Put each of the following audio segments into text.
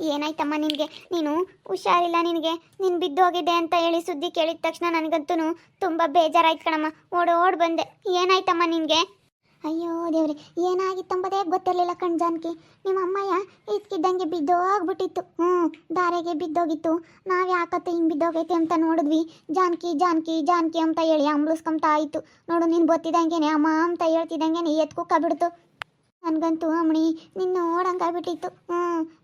ಏನಾಯ್ತಮ್ಮ ನಿನಗೆ? ನೀನು ಹುಷಾರಿಲ್ಲ ನಿನಗೆ. ನೀನು ಬಿದ್ದೋಗಿದೆ ಅಂತ ಹೇಳಿ ಸುದ್ದಿ ಕೇಳಿದ ತಕ್ಷಣ ನನಗಂತೂ ತುಂಬ ಬೇಜಾರಾಯ್ತು ಕಣಮ್ಮ. ಓಡೋಡ್ ಬಂದೆ. ಏನಾಯ್ತಮ್ಮ ನಿನಗೆ? ಅಯ್ಯೋ ದೇವ್ರಿ ಏನಾಗಿತ್ತಂಬುದೇ ಗೊತ್ತಿರಲಿಲ್ಲ ಕಣ್ ಜಾನಕಿ. ನಿಮ್ಮ ಅಮ್ಮಯ್ಯ ಇದ್ಕಿದ್ದಂಗೆ ಬಿದ್ದೋಗ್ಬಿಟ್ಟಿತ್ತು ಹ್ಞೂ, ದಾರೆಗೆ ಬಿದ್ದೋಗಿತ್ತು. ನಾವು ಯಾಕತ್ತೆ ಹಿಂಗೆ ಬಿದ್ದೋಗೈತೆ ಅಂತ ನೋಡಿದ್ವಿ. ಜಾನ್ಕಿ ಜಾನ್ಕಿ ಜಾನ್ಕಿ ಅಂತ ಹೇಳಿ ಅಂಬ್ಳಿಸ್ಕೊಂತ ಆಯಿತು ನೋಡು, ನೀನು ಗೊತ್ತಿದ್ದಂಗೆನೆ, ಅಮ್ಮ ಅಂತ ಹೇಳ್ತಿದ್ದಂಗೆನೆ ಎತ್ಕುಕ್ಕ ಬಿಡ್ತು ನನಗಂತೂ ಅಮ್ಮಣಿ ನಿನ್ನ ನೋಡಂಗಾಗ್ಬಿಟ್ಟಿತ್ತು ಹ್ಞೂ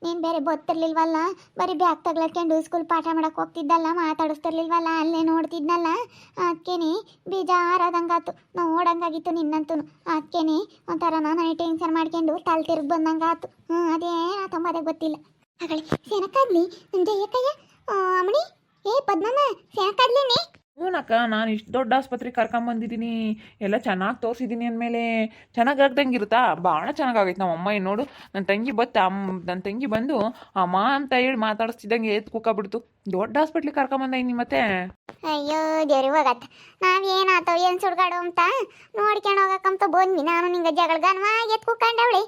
ನೀನು ಬೇರೆ ಗೊತ್ತಿರ್ಲಿಲ್ವಲ್ಲ ಬರೀ ಬ್ಯಾಗ್ ತಗ್ಲಕ್ಕೆಂಡು ಸ್ಕೂಲ್ ಪಾಠ ಮಾಡಕ್ಕೆ ಹೋಗ್ತಿದ್ದಲ್ಲ, ಮಾತಾಡಿಸ್ತಿರ್ಲಿಲ್ವಲ್ಲ, ಅಲ್ಲೇ ನೋಡ್ತಿದ್ನಲ್ಲ? ಅದಕ್ಕೇನೆ ಬೇಜಾರಾದಂಗಾತು ನೋಡಂಗಾಗಿತ್ತು ನಿನ್ನಂತೂ ಅದಕ್ಕೇನೆ ಒಂಥರ ನಾನು ಟೆನ್ಷನ್ ಮಾಡ್ಕೊಂಡು ತಲೆ ತಿರುಗಿ ಬಂದಂಗಾತು ಹ್ಞೂ ಅದೇನಾತಂಬ ಅದೇ ಗೊತ್ತಿಲ್ಲ. ಹಾಗಳಿ ಸೆನಕಾದ್ಲಿ ಜಯಕ್ಕಯ್ಯ ಅಮ್ಮಣಿ? ಏ ಪದ್ಮಮ್ಮ ಸೆನಕಾದ್ಲಿನೇ ಹ್ಞೂನಕ್ಕ ನಾನು ಇಷ್ಟು ದೊಡ್ಡ ಆಸ್ಪತ್ರೆಗೆ ಕರ್ಕೊಂಬಂದಿದ್ದೀನಿ ಎಲ್ಲ ಚೆನ್ನಾಗಿ ತೋರಿಸಿದ್ದೀನಿ ಅಂದಮೇಲೆ ಚೆನ್ನಾಗಿ ಇರುತ್ತಾ ಭಾಳ ಚೆನ್ನಾಗಾಗೈತೆ ನಮ್ಮ ಅಮ್ಮ ನೋಡು. ನನ್ನ ತಂಗಿ ಬತ್ತ ಅಮ್ಮ ನನ್ನ ತಂಗಿ ಬಂದು, ಅಮ್ಮ ಅಂತ ಹೇಳಿ ಮಾತಾಡಿಸ್ತಿದ್ದಂಗೆ ಎದ್ದು ಕುಕ್ಕಾಬಿಡ್ತು ದೊಡ್ಡ ಹಾಸ್ಪಿಟ್ಲಿಗೆ ಕರ್ಕೊಂಬಂದೀನಿ ಮತ್ತೆ? ಅಯ್ಯೋ, ದೇವ್ರಿ ಹೋಗತ್ತ ಆತವ್, ಏನು ಸುಡ್ಗಾಡು ಅಂತ? ನೋಡ್ಕೊಂಡು ಹೋಗಕ್ಕಂತ ಬಂದ್ವಿ. ನಾನು ನಿಂಗೆ ಜಗಳ ಎತ್ ಕುಕ್ಕಂಡವಳಿ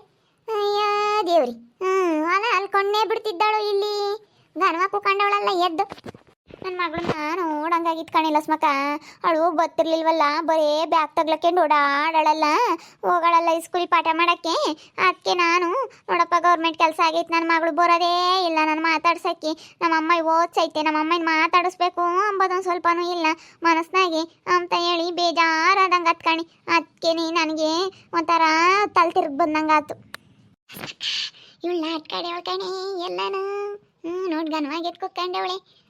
ಅಯ್ಯೋ, ದೇವ್ರಿ. ಹ್ಞೂ ಅಲ್ಲ ಅಲ್ಕೊಂಡೇ ಬಿಡ್ತಿದ್ದಾಳು ಇಲ್ಲಿ? ಗನ್ವಾ ಕುಕ್ಕಂಡವಳಲ್ಲ ಎದ್ದು. ನನ್ನ ಮಗಳನ್ನ ನೋಡಂಗಾಗಿತ್ತು ಕಣಿಲ್ಲ ಸ್ಮಕ ಅವಳು ಗೊತ್ತಿರ್ಲಿಲ್ವಲ್ಲ, ಬರೇ ಬ್ಯಾಗ್ ತಗ್ಲಕ್ಕೆಂಡು ಓಡಾಡಳಲ್ಲ ಹೋಗಳಲ್ಲ ಸ್ಕೂಲಿಗೆ ಪಾಠ ಮಾಡಕ್ಕೆ. ಅದಕ್ಕೆ ನಾನು, ನೋಡಪ್ಪ ಗೌರ್ಮೆಂಟ್ ಕೆಲಸ ಆಗೈತೆ ನನ್ನ ಮಗಳು ಬರೋದೇ ಇಲ್ಲ ನಾನು ಮಾತಾಡ್ಸಕ್ಕೆ. ನಮ್ಮ ಅಮ್ಮ ಓದ್ಸೈತೆ ನಮ್ಮ ಅಮ್ಮನ ಮಾತಾಡಿಸ್ಬೇಕು ಅಂಬೋದೊಂದು ಸ್ವಲ್ಪನೂ ಇಲ್ಲ. ಮನಸ್ನಾಗೆ ಅಂತ ಹೇಳಿ ಬೇಜಾರಾದಂಗೆ ಹತ್ಕಣಿ ಅದಕ್ಕೆ ನನಗೆ ಒಂಥರ ತಲೆ ತಿರುಗಿ ಬಂದಂಗಾತು. ಇವಳು ನಾಟ್ಕಡೆ ಕಣೆ ಎಲ್ಲಾನು. ಹ್ಞೂ ನೋಡಿ ಗನ್ವಾಗಿ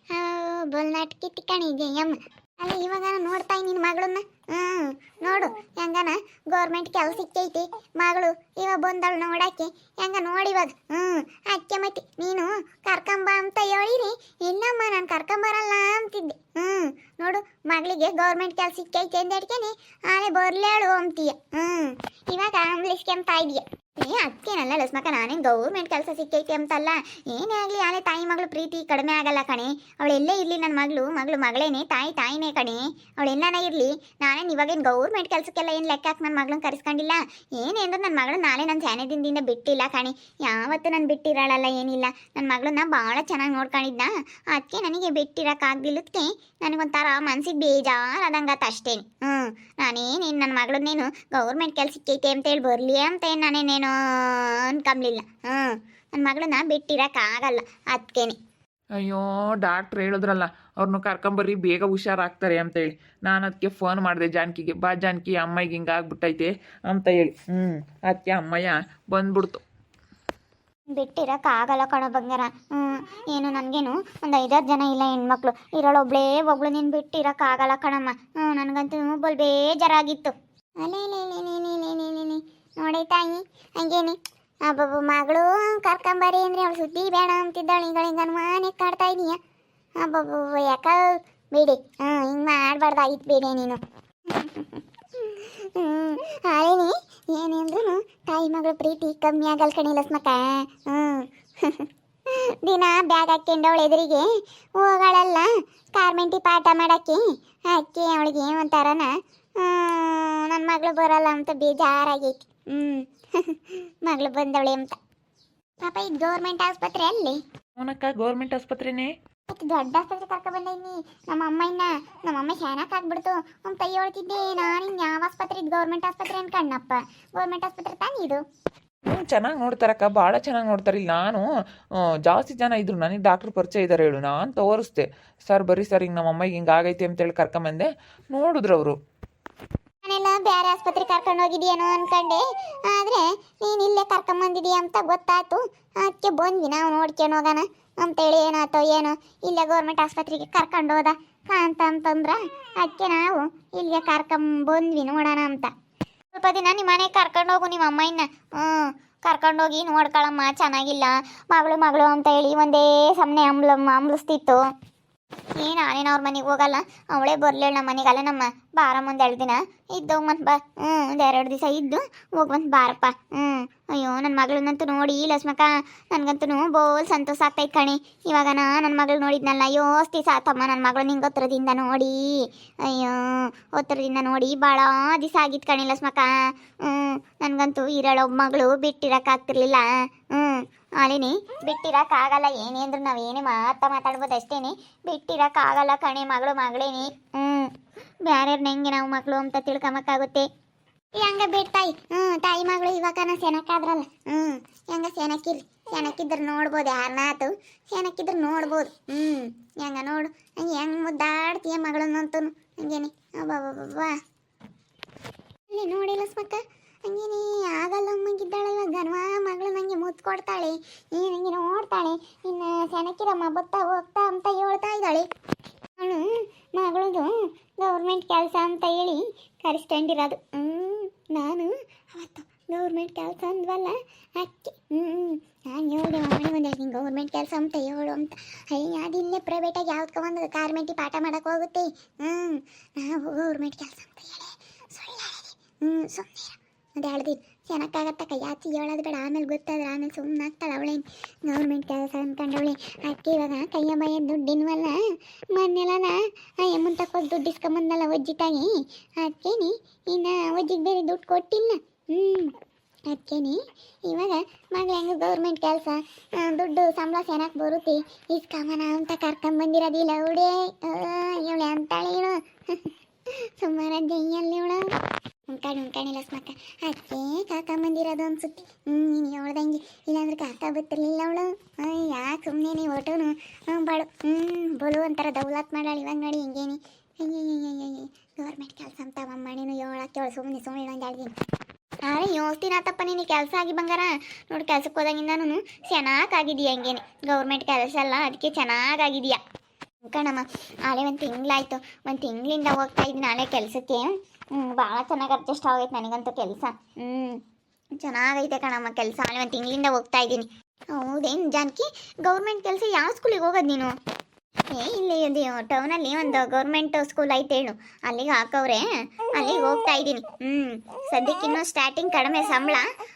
ಎತ್ಕೊಕೊಂಡವಳೆ ಬೋಲ್ ನಾಟ್ಕಿ ತಿಕ್ಕಣಿ ಜಯಮ್ಮ ಅಲ್ಲ ಇವಾಗ ನೋಡ್ತಾ ನಿನ್ನ ಮಗಳನ್ನ. ಹ್ಞೂ ನೋಡು, ಹೆಂಗನ ಗೌರ್ಮೆಂಟ್ ಕೆಲಸ ಸಿಕ್ಕೈತಿ ಮಗಳು ಇವಾಗ ಬಂದಳು ನೋಡಕ್ಕೆ ಹೆಂಗ ನೋಡಿ ಇವಾಗ. ಹ್ಞೂ ಅಕ್ಕೆ ಮತ್ತೆ, ನೀನು ಕರ್ಕೊಂಬ ಅಂತ ಹೇಳಿರಿ. ಇಲ್ಲಮ್ಮ, ನಾನು ಕರ್ಕೊಂಬರಲ್ಲ ಅಂತಿದ್ದೆ. ಹ್ಞೂ ನೋಡು, ಮಗಳಿಗೆ ಗೌರ್ಮೆಂಟ್ ಕೆಲಸ ಸಿಕ್ಕೈತಿ ಅಂತ ಹೇಳ್ಕೇನೆ ಆಲೆ ಬರ್ಲೇಳು ಅಂತೀಯ. ಹ್ಞೂ ಇವಾಗ ಅಂಬ್ಲಿಸ್ಕೊಂತ ಇದೆಯಾ? ಏ ಅದಕ್ಕೇನಲ್ಲ ಲಸ್ಮಕ್ಕ ನಾನೇನು ಗೌರ್ಮೆಂಟ್ ಕೆಲಸ ಸಿಕ್ಕೈತಿ ಅಂತಲ್ಲ. ಏನೇ ಆಗಲಿ ಆಲೆ ತಾಯಿ ಮಗಳು ಪ್ರೀತಿ ಕಡಿಮೆ ಆಗಲ್ಲ ಕಣೆ. ಅವಳೆಲ್ಲೇ ಇರಲಿ ನನ್ನ ಮಗಳು ಮಗಳು ಮಗಳೇನೆ, ತಾಯಿ ತಾಯಿನೇ ಕಣೆ. ಅವಳೆಲ್ಲನೇ ಇರಲಿ ನಾನೇನು ಇವಾಗೇನು ಗೌರ್ಮೆಂಟ್ ಕೆಲಸಕ್ಕೆಲ್ಲ ಏನು ಲೆಕ್ಕ ಹಾಕಿ ನನ್ನ ಮಗಳನ್ನ ಕರೆಸ್ಕೊಂಡಿಲ್ಲ. ಏನೇ ಅಂದ್ರೆ ನನ್ನ ಮಗಳು ನಾಳೆ ನನ್ನ ಸ್ಯಾನೆದಿಂದ ಬಿಟ್ಟಿಲ್ಲ ಕಣೆ. ಯಾವತ್ತೂ ನಾನು ಬಿಟ್ಟಿರಲ್ಲ ಏನಿಲ್ಲ. ನನ್ನ ಮಗಳನ್ನ ಭಾಳ ಚೆನ್ನಾಗಿ ನೋಡ್ಕೊಂಡಿದ್ದ ಅದಕ್ಕೆ ನನಗೆ ಬಿಟ್ಟಿರೋಕ್ಕಾಗ್ದಿಲ್ಲದಕ್ಕೆ ನನಗೊಂಥರ ಮನ್ಸಿಗೆ ಬೇಜಾರಾದಂಗಾತ ಅಷ್ಟೇನೆ ಹ್ಞೂ ನಾನೇನೇನು ನನ್ನ ಮಗಳನ್ನೇನು ಗೌರ್ಮೆಂಟ್ ಕೆಲಸಕ್ಕೈತೆ ಅಂತೇಳಿ ಬರಲಿ ಅಂತ ಏನು ಅನ್ಕಂಬ್ಲಿಲ್ಲ. ಹ್ಮ್. ನನ್ನ ಮಗಳನ್ನ ಆಗಲ್ಲ ಅದಕ್ಕೇನೆ ಅಯ್ಯೋ ಡಾಕ್ಟ್ರ್ ಹೇಳಿದ್ರಲ್ಲ ಅವ್ರನ್ನ ಕರ್ಕೊಂಬರ್ರಿ ಬೇಗ ಹುಷಾರಾಗ್ತಾರೆ ಅಂತೇಳಿ. ನಾನು ಅದಕ್ಕೆ ಫೋನ್ ಮಾಡಿದೆ ಜಾನಕಿಗೆ. ಬಾ ಜಾನಕಿ ಅಮ್ಮೈಗೆ ಹಿಂಗೆ ಆಗ್ಬಿಟ್ಟೈತೆ ಅಂತ ಹೇಳಿ. ಹ್ಞೂ ಅದಕ್ಕೆ ಅಮ್ಮಯ್ಯ ಬಂದ್ಬಿಡ್ತು. ಬಿಟ್ಟಿರೋಕ್ಕಾಗಲ್ಲ ಕಣೋ ಬಂಗಾರ. ಹ್ಞೂ ಏನು ನನಗೇನು ಒಂದು ಐದಾರು ಜನ ಇಲ್ಲ ಹೆಣ್ಮಕ್ಳು. ಇರೋಳೊಬ್ಳೇ ಒಬ್ಳು ನೀನು ಬಿಟ್ಟಿರೋಕ್ಕಾಗಲ್ಲ ಕಣಮ್ಮ. ಹ್ಞೂ ನನಗಂತೂ ಬಲ್ ಬೇಜಾರಾಗಿತ್ತು. ಅಲೇ ನೋಡಿ ತಾಯಿ, ಹಂಗೇನೆ. ಅಬ್ಬಬ್ಬ, ಮಗಳು ಕರ್ಕೊಂಬರಿ ಅಂದ್ರೆ ಅವಳು ಸುದ್ದಿ ಬೇಡ ಅಂತಿದ್ದಾಳೆ. ಈಗ ಹಿಂಗೆ ಅನುಮಾನ ಕಾಡ್ತಾ ಇದೀಯ. ಅಬ್ಬಬ್ಬ ಯಾಕ ಬೇಡಿ. ಹಾಂ ಹಿಂಗೆ ಮಾಡಬಾರ್ದಾಗಿತ್ತು ಬೇಡಿ ನೀನು. ಹಾಳೇನಿ ಏನೇಂದ್ರೂ ತಾಯಿ ಮಗಳು ಪ್ರೀತಿ ಕಮ್ಮಿ ಆಗಲ್ ಕಣಿಲ್ಲ ಸ್ಮಕ ಹ್ಞೂ ದಿನ ಬ್ಯಾಗ್ ಹಾಕ್ಕೊಂಡು ಅವಳ ಎದುರಿಗೆ ಹೋಗಳಲ್ಲ ಕಾರ್ಮೆಂಟಿ ಪಾಠ ಮಾಡಕ್ಕೆ ಅಕ್ಕಿ ಅವಳಿಗೆ ಒಂಥರನ ನನ್ನ ಮಗಳು ಬರಲ್ಲ ಅಂತ ಬೇಜಾರಾಗೈತಿ. ಹ್ಞೂ ಮಗಳು ಬಂದವಳೆ ಅಂತ. ಪಾಪ ಇದು ಗೌರ್ಮೆಂಟ್ ಆಸ್ಪತ್ರೆ ಅಲ್ಲಿ. ಅವನಕ್ಕ ಗೌರ್ಮೆಂಟ್ ಆಸ್ಪತ್ರೆನೇ? ಮತ್ತೆ ದೊಡ್ಡ ಆಸ್ಪತ್ರೆ ಕರ್ಕೊ ಬಂದೈನಿ. ನಮ್ಮ ಅಮ್ಮಯ್ಯನ ನಮ್ಮ ಅಮ್ಮ ಶಾನಕ್ ಆಗ್ಬಿಡ್ತು. ಅವ್ನ ಕೈ ಹೇಳ್ತಿದ್ದೆ ನಾನು ಯಾವ ಆಸ್ಪತ್ರೆ ಇದು ಗೌರ್ಮೆಂಟ್ ಆಸ್ಪತ್ರೆ ಅನ್ಕಣ್ಣಪ್ಪ ಗೌರ್ಮೆಂಟ್ ಆಸ್ಪತ್ರೆ ತಾನೇ ಇದು. ಹ್ಞೂ ಚೆನ್ನಾಗಿ ನೋಡ್ತಾರಕ್ಕ. ಭಾಳ ಚೆನ್ನಾಗಿ ನೋಡ್ತಾರೆ. ಇಲ್ಲಿ ನಾನು ಆ, ಜಾಸ್ತಿ ಜನ ಇದ್ರು. ನನಗೆ ಡಾಕ್ಟ್ರ್ ಪರಿಚಯ ಇದ್ದಾರೆ ಹೇಳು. ನಾನು ತೋರಿಸ್ದೆ. ಸರ್ ಬರೀ ಸರ್ ಹಿಂಗೆ ನಮ್ಮ ಅಮ್ಮಗೆ ಹಿಂಗೆ ಆಗೈತೆ ಅಂತೇಳಿ ಕರ್ಕೊಂಬಂದೆ. ನೋಡಿದ್ರು ಅವರು ನಾನೆಲ್ಲ ಬೇರೆ ಆಸ್ಪತ್ರೆ ಕರ್ಕೊಂಡು ಹೋಗಿದ್ಯೇನೋ ಅನ್ಕೊಂಡೆ. ಆದ್ರೆ, ನೀನು ಇಲ್ಲೇ ಕರ್ಕೊಂಬಂದಿದೀಯ ಅಂತ ಗೊತ್ತಾಯ್ತು. ಅದಕ್ಕೆ ಬಂದ್ವಿ ನಾವು ನೋಡ್ಕೊಂಡು ಹೋಗೋಣ ಅಂತೇಳಿ ಏನಾಯ್ತೋ ಏನೋ. ಇಲ್ಲೇ ಗೌರ್ಮೆಂಟ್ ಆಸ್ಪತ್ರೆಗೆ ಕರ್ಕೊಂಡು ಹೋದ ಅಂತ ಅಂತಂದ್ರ, ಅದಕ್ಕೆ ನಾವು ಇಲ್ಲಿಗೆ ಕರ್ಕೊಂಬಂದ್ವಿ ನೋಡೋಣ ಅಂತ. ಸ್ವಲ್ಪ ದಿನ ನಿಮ್ಮ ಮನೆಗೆ ಕರ್ಕೊಂಡು ಹೋಗು ನಿಮ್ಮ ಅಮ್ಮಯ್ಯನ ಹ್ಞೂ ಕರ್ಕೊಂಡೋಗಿ ನೋಡ್ಕೊಳಮ್ಮ, ಚೆನ್ನಾಗಿಲ್ಲ. ಮಗಳು ಮಗಳು ಅಂತ ಹೇಳಿ ಒಂದೇ ಸಮನೆ ಅಂಬ್ಲ ಅಂಬ್ಲಿಸ್ತಿತ್ತು ಏನು ನಾನೇನು ಅವ್ರ ಮನೆಗೆ ಹೋಗಲ್ಲ. ಅವಳೇ ಬರ್ಲೇಳು ನಮ್ಮ ಮನೆಗೆ ಅಲ್ಲ ನಮ್ಮ ಬಾರ ಮುಂದೆ ಎರಡು ದಿನ ಇದ್ದೋಗ್ ಮತ್ತೆ ಬಾ ಹ್ಞೂ ಒಂದು ಎರಡು ದಿವಸ ಇದ್ದು ಹೋಗ್ಬಂತ ಬಾರಪ್ಪ. ಹ್ಞೂ ಅಯ್ಯೋ ನನ್ನ ಮಗಳನ್ನಂತೂ ನೋಡಿ ಲಕ್ಷ್ಮಕ್ಕ, ನನಗಂತೂ ಬೋಲ್ ಸಂತೋಷ ಆಗ್ತೈತೆ ಕಣಿ. ಇವಾಗ ನಾ ನನ್ನ ಮಗಳು ನೋಡಿದ್ನಲ್ಲ ಅಯ್ಯೋ ಅಸ್ತಿ ಸಾತಮ್ಮ ನನ್ನ ಮಗಳು ನಿಂಗೆ ಹತ್ರದಿಂದ ನೋಡಿ. ಅಯ್ಯೋ, ಹತ್ರದಿಂದ ನೋಡಿ ಭಾಳ ದಿವಸ ಆಗಿತ್ತು ಕಣಿ ಲಕ್ಷ್ಮಕ್ಕ. ಹ್ಞೂ ನನಗಂತೂ ಇರಳ ಒಬ್ಬ ಮಗಳು ಬಿಟ್ಟಿರೋಕ್ಕಾಗ್ತಿರ್ಲಿಲ್ಲ ಹ್ಞೂ ಅಲ್ಲಿನಿ ಬಿಟ್ಟಿರೋಕ್ಕಾಗಲ್ಲ ಏನೇ ನಾವು ನಾವೇನೇ ಮಾತಾ ಮಾತಾಡ್ಬೋದು ಅಷ್ಟೇನೆ. ಬಿಟ್ಟಿರೋಕ್ಕಾಗಲ್ಲ ಕಣೆ ಮಗಳು, ಮಗಳೇನಿ. ಹ್ಞೂ ಬೇರೆಯವ್ರನ್ನ ಹೆಂಗೆ ನಾವು ಮಕ್ಕಳು ಅಂತ ತಿಳ್ಕೊಂಬಕ್ಕಾಗುತ್ತೆ ಹೆಂಗ ಬಿಡ್ ತಾಯಿ. ಹ್ಞೂ ತಾಯಿ ಮಗಳು ಇವಾಗ ಸೆನಕ್ಕಾದ್ರಲ್ಲ ಹ್ಞೂ ಹೆಂಗ ಸೆನಕ್ಕಿರಿ ಸೆನಕ್ಕಿದ್ರೆ ನೋಡ್ಬೋದು ಯಾರನ್ನಾತು ಸೆನಕ್ಕಿದ್ರೆ ನೋಡ್ಬೋದು. ಹ್ಮ್, ಹೆಂಗ ನೋಡು. ಹಂಗೆ ಹೆಂಗೆ ಮುದ್ದಾಡ್ತೀಯ ಮಗಳನ್ನಂತೂ ಹಂಗೇನೆ. ಅಬ್ಬಾ ಅಲ್ಲಿ ನೋಡಿಲ್ಲ ಸ್ಮಕ್ಕ ಹಂಗೇನೆ, ಆಗಲ್ಲ ಅಮ್ಮಂಗಿದ್ದಾಳೆ ಇವಾಗ ಗನ್ವಾ ಮಗಳು ನಂಗೆ ಮುತ್ತು ಕೊಡ್ತಾಳೆ. ಏನು ಹಂಗೆ ನೋಡ್ತಾಳೆ. ಇನ್ನು ಸೆನಕ್ಕಿರಮ್ಮ ಬತ್ತಾ ಹೋಗ್ತಾ ಅಂತ ಹೇಳ್ತಾ ಇದ್ದಾಳೆ. ಅವಳು ಮಗಳದು ಗೌರ್ಮೆಂಟ್ ಕೆಲಸ ಅಂತ ಹೇಳಿ ಕರೆಸ್ಕೊಂಡಿರೋದು. ಹ್ಞೂ ನಾನು ಅವತ್ತು ಗೌರ್ಮೆಂಟ್ ಕೆಲಸ ಅಂದ್ವಲ್ಲ, ಅಕ್ಕಿ. ಹ್ಞೂ ನಾನು ಹೇಳಿದೆ ಮಮ್ಮಿ ಒಂದು ನಿಂಗೆ ಗೌರ್ಮೆಂಟ್ ಕೆಲಸ ಅಂತ ಹೇಳು ಅಂತ. ಅಯ್ಯ ಇಲ್ಲೇ ಪ್ರೈವೇಟಾಗಿ ಯಾವ್ದಕ್ಕೆ ಒಂದು ಕಾರ್ಮೆಂಟಿ ಪಾಠ ಮಾಡೋಕೆ ಹೋಗುತ್ತೆ. ಹ್ಞೂ ನಾವು ಗೌರ್ಮೆಂಟ್ ಕೆಲಸ ಅಂತ ಹೇಳಿ ಸುಳ್ಳು ಹ್ಞೂ ಸುಮ್ಮನೆ ಅದು ಹಳದಿ. ಚೆನ್ನಾಗಾಗತ್ತಕ್ಕ ಯಾಚಿ ಹೇಳೋದು ಬೇಡ. ಆಮೇಲೆ ಗೊತ್ತಾದ್ರೆ ಆಮೇಲೆ ಸುಮ್ಮನೆ ಆಗ್ತಾಳೆ ಅವಳೇನು ಗೌರ್ಮೆಂಟ್ ಕೆಲಸ ಅನ್ಕೊಂಡವಳೆ ಅಕ್ಕಿ ಇವಾಗ ಕೈಯ ದುಡ್ಡಿನವಲ್ಲ ದುಡ್ಡಿನ್ವಲ್ಲ ಮೊನ್ನೆಲ್ಲ ಎಮ್ಮನ್ ತಕ್ಕೋಗಿ ದುಡ್ಡು ಇಸ್ಕೊಂಬಂದಲ್ಲ ಒಜ್ಜಿತಾಗಿ ಅದಕ್ಕೇನಿ ಇನ್ನು ಒಜ್ಜಿಗೆ ಬೇರೆ ದುಡ್ಡು ಕೊಟ್ಟಿಲ್ಲ. ಹ್ಞೂ ಅದಕ್ಕೇನಿ ಇವಾಗ ಮಗ ಹೆಂಗೆ ಗೌರ್ಮೆಂಟ್ ಕೆಲಸ ದುಡ್ಡು ಸಂಬಳ ಚೆನ್ನಾಗಿ ಬರುತ್ತೆ. ಇಸ್ಕೊಂಬನ ಅಂತ ಕರ್ಕೊಂಬಂದಿರೋದಿಲ್ಲ ಅವಳೇ. ಇವಳೆ ಅಂತಾಳೆ ಇವಳು ಸುಮ್ಮನೆ ಜೈಯಲ್ಲಿ ಇವಳು ಉಂಟಾಣಿ ಉಂಟಾಣಿ ಲಸ್ಮಕ್ಕ ಕಾಕ ಬಂದಿರೋದು ಅನ್ಸುತ್ತೆ. ಹ್ಞೂ ನೀನು ಹೇಳ್ದಂಗೆ ಇಲ್ಲಾಂದ್ರೆ ಕಾಕ ಬತ್ತಿರ್ಲಿಲ್ಲ ಅವಳು. ಯಾಕೆ ಸುಮ್ಮನೆ ನೀ ಒಟ್ಟುನು ಹ್ಞೂ ಬಾಳು. ಹ್ಞೂ ಬಲು ಒಂಥರ ದೌಲಾತ್ ಮಾಡಾಳ ಇವಾಗ ನೋಡಿ ಹಿಂಗೇನಿ. ಗೌರ್ಮೆಂಟ್ ಕೆಲಸ ಅಂತ ಅಮ್ಮ ಹೇಳಕ್ಕೆ ಅವಳು ಸುಮ್ಮನೆ ಸುಮ್ಮನೆ ಒಂದು ಎರಡು ದಿನ ನಾಳೆ ಯೋಸ್ತೀನಿ ಆತಪ್ಪ ನೀನು ಕೆಲಸ ಆಗಿ ಬಂಗಾರ ನೋಡಿ ಕೆಲ್ಸಕ್ಕೆ ಹೋದಾಗಿಂದ ನಾನು ಚೆನ್ನಾಗಾಗಿದೀಯ ಹಂಗೇನೆ ಗೌರ್ಮೆಂಟ್ ಕೆಲಸ ಅಲ್ಲ ಅದಕ್ಕೆ ಚೆನ್ನಾಗಾಗಿದೀಯ ಕಣಮ್ಮ ಆಳೆ ಒಂದು ತಿಂಗಳಾಯ್ತು ಒಂದು ತಿಂಗಳಿಂದ ಹೋಗ್ತಾ ಇದ್ದೀನಿ ನಾಳೆ ಕೆಲಸಕ್ಕೆ ಭಾಳ ಚೆನ್ನಾಗಿ ಅಡ್ಜಸ್ಟ್ ಆಗೈತೆ ನನಗಂತೂ ಕೆಲಸ. ಹ್ಞೂ ಚೆನ್ನಾಗೈತೆ ಕಣಮ್ಮ ಕೆಲಸ. ಅಲ್ಲಿ ಒಂದು ತಿಂಗಳಿಂದ ಹೋಗ್ತಾ ಇದ್ದೀನಿ. ಹೌದೇನು ಜಾನಕಿ? ಗೌರ್ಮೆಂಟ್ ಕೆಲಸ ಯಾವ ಸ್ಕೂಲಿಗೆ ಹೋಗೋದು ನೀನು? ಏ, ಇಲ್ಲಿ ಇದು ಟೌನಲ್ಲಿ ಒಂದು ಗೌರ್ಮೆಂಟ್ ಸ್ಕೂಲ್ ಐತೆ ಹೇಳು. ಅಲ್ಲಿಗೆ ಹಾಕವ್ರೆ. ಅಲ್ಲಿಗೆ ಹೋಗ್ತಾ ಇದ್ದೀನಿ. ಹ್ಞೂ ಸದ್ಯಕ್ಕೆ ಇನ್ನೂ ಸ್ಟಾರ್ಟಿಂಗ್ ಕಡಿಮೆ ಸಂಬಳ.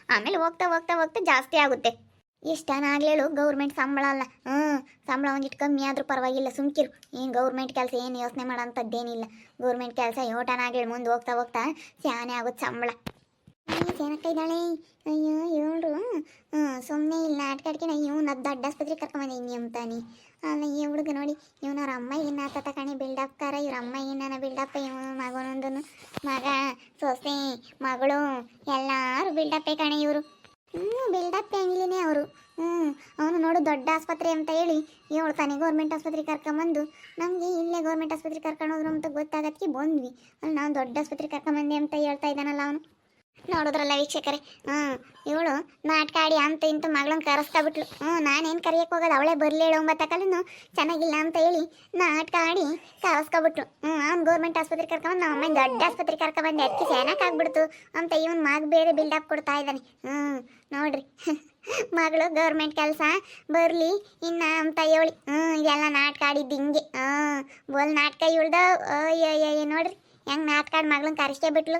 ಆಮೇಲೆ ಹೋಗ್ತಾ ಹೋಗ್ತಾ ಹೋಗ್ತಾ ಜಾಸ್ತಿ ಆಗುತ್ತೆ. ಎಷ್ಟನಾಗ್ಲೇಳು ಗೌರ್ಮೆಂಟ್ ಸಂಬಳ ಅಲ್ಲ. ಹ್ಞೂ ಸಂಬಳ ಒಂದಿಟ್ಟು ಕಮ್ಮಿ ಆದರೂ ಪರವಾಗಿಲ್ಲ, ಸುಮ್ಕಿರು. ಏನು ಗೌರ್ಮೆಂಟ್ ಕೆಲಸ, ಏನು ಯೋಚನೆ ಮಾಡೋಂಥದ್ದೇನಿಲ್ಲ ಗೌರ್ಮೆಂಟ್ ಕೆಲಸ ಯೋಟನಾಗಿಳು ಮುಂದೆ ಹೋಗ್ತಾ ಹೋಗ್ತಾ ಸ್ಯಾನೆ ಆಗುತ್ತೆ ಸಂಬಳ. ಏನಕ್ಕ ಇದ್ದಾಳೆ. ಅಯ್ಯೋ ಇವಳು ಸುಮ್ಮನೆ ಇಲ್ಲ ಆಟಕಾಡ್ಕಿನ ಇವ್ನ ಅದು ದೊಡ್ಡ ಆಸ್ಪತ್ರೆಗೆ ಕರ್ಕೊಂಬಂದೆ ಇನ್ನಿ ಅಂತಾನೆ. ಅಲ್ಲ, ಈ ಹುಡುಗ ನೋಡಿ ಇವನವ್ರ ಅಮ್ಮ ಇನ್ನ ಆತ ಕಣಿ ಬಿಲ್ಡಪ್ ಇವ್ರ ಅಮ್ಮ ಇನ್ನ ಬಿಲ್ಡಪ್ ಇವ ಮಗನೊಂದು ಮಗ, ಸೊಸೆ, ಮಗಳು, ಎಲ್ಲಾರು ಬಿಲ್ಡಪ್ಪೇ ಕಣೆ ಇವರು. ಹ್ಞೂ ಬಿಲ್ಡಪ್ ಫ್ಯಾಮಿಲಿನೇ ಅವರು. ಹ್ಞೂ ಅವನು ನೋಡು ದೊಡ್ಡ ಆಸ್ಪತ್ರೆ ಅಂತ ಹೇಳಿ ಹೇಳ್ತಾನೆ ಗೌರ್ಮೆಂಟ್ ಆಸ್ಪತ್ರೆಗೆ ಕರ್ಕೊಂಬಂದು ನಮಗೆ ಇಲ್ಲೇ ಗೌರ್ಮೆಂಟ್ ಆಸ್ಪತ್ರೆ ಕರ್ಕೊಂಡು ಹೋದ್ರು ಅಂತ ಗೊತ್ತಾಗಕ್ಕೆ ಬಂದ್ವಿ. ಅಲ್ಲಿ ನಾವು ದೊಡ್ಡ ಆಸ್ಪತ್ರೆಗೆ ಕರ್ಕೊಂಬಂದೆ ಅಂತ ಹೇಳ್ತಾ ಇದ್ದಾನಲ್ಲ ಅವನು. ನೋಡಿದ್ರಲ್ಲ ವೀಕ್ಷಕರೇ. ಹ್ಞೂ ಇವಳು ನಾಟಕ ಆಡಿ ಅಂತ ಇಂತ ಮಗಳನ್ನ ಕರೆಸ್ತಾ ಬಿಟ್ಲು ಹ್ಞೂ ನಾನೇನು ಕರಿಯಕ್ಕೆ ಹೋಗೋದು, ಅವಳೇ ಬರಲಿ ಹೇಳು ಒಂಬತ್ತಕಲ್ಲೂ ಚೆನ್ನಾಗಿಲ್ಲ ಅಂತ ಹೇಳಿ ನಾಟಕ ಆಡಿ ಕರೆಸ್ಕೊಬಿಟ್ರು. ಹ್ಞೂ ಅವ್ನು ಗೌರ್ಮೆಂಟ್ ಆಸ್ಪತ್ರೆ ಕರ್ಕೊಂಬಂದು ನಮ್ಮ ಅಮ್ಮನ ದೊಡ್ಡ ಆಸ್ಪತ್ರೆಗೆ ಕರ್ಕೊಂಬಂದು ಅದಕ್ಕೆ ಸೇನಕ್ಕೆ ಆಗ್ಬಿಡ್ತು ಅಂತ ಇವನ್ ಮಗ ಬೇರೆ ಬಿಲ್ಡಪ್ ಕೊಡ್ತಾ ಇದ್ದಾನೆ. ಹ್ಞೂ ನೋಡ್ರಿ. ಮಗಳು ಗೌರ್ಮೆಂಟ್ ಕೆಲಸ, ಬರಲಿ ಇನ್ನ ಅಂತ ಹೇಳಿ. ಹ್ಞೂ ಇದೆಲ್ಲ ನಾಟಕ ಆಡಿದ್ದು ಹಿಂಗೆ. ಹ್ಞೂ ಬೋಲ್ ನಾಟಕ ಇವಳ್ದ ನೋಡ್ರಿ. ಹೆಂಗೆ ನಾಟಕ ಆಡಿ ಮಗಳನ್ನ ಕರೆಸ್ಕೇ ಬಿಟ್ಲು